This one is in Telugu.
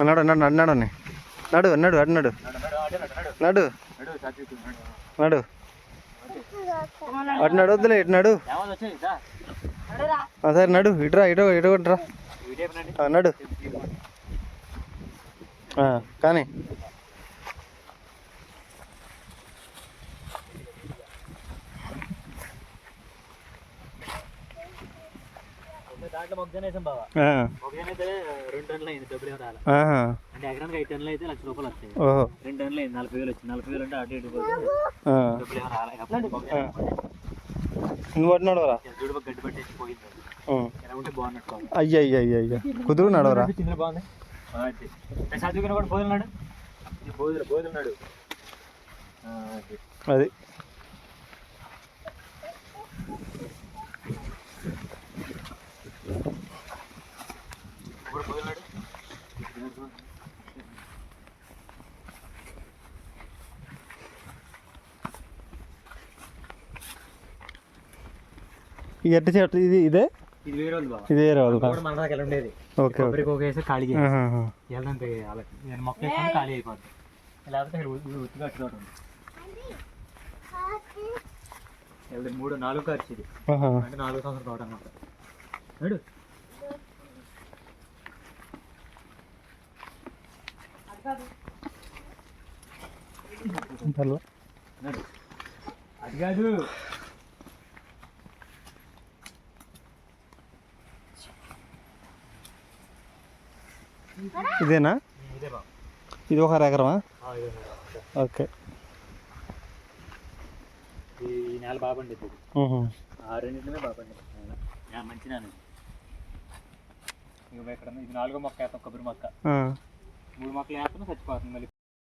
నడు నడు నడు నడు నడు నడు అటు నడు. నడు. నడు. అటు నడు వద్దులే ఇటు నడు. సరే నడు ఇటురా ఇటు ఇటు కొట్టురా నడు. కానీ. నువ్వు అటు నడవరా? అయ్య అయ్య అయ్య అయ్య కుదురు నడవరా? చదువుకున్న కూడా బోధున్నాడు బోధులు బోధున్నాడు అది. ఈ ఎట్టి చెట్టు ఇది ఇదే? ఇది వేరే బాబా. ఇది వేరే వాళ్ళదా? కూడా మన ఉండేది. ఓకే ఒక వేసి ఖాళీ చేసి. నేను మొక్క వేసుకొని ఖాళీ అయిపోద్ది. లేకపోతే ఉత్తిగా వెళ్తే మూడు నాలుగు ఖర్చు ఇది. అంటే నాలుగు సంవత్సరం తోట అది కాదు. ఇదేనా? ఇదే ఒక ఎకరమా. ఓకే. ఈ నెల బాగా పండిద్ది. ఆ రెండింటినే బాగా పండిద్ది. మంచి నాన్న ఇక ఇక్కడ ఇది నాలుగో మొక్క వేస్తాం కొబ్బరి మొక్క. మూడు మొక్కలు వేస్తాం చచ్చిపోతుంది మళ్ళీ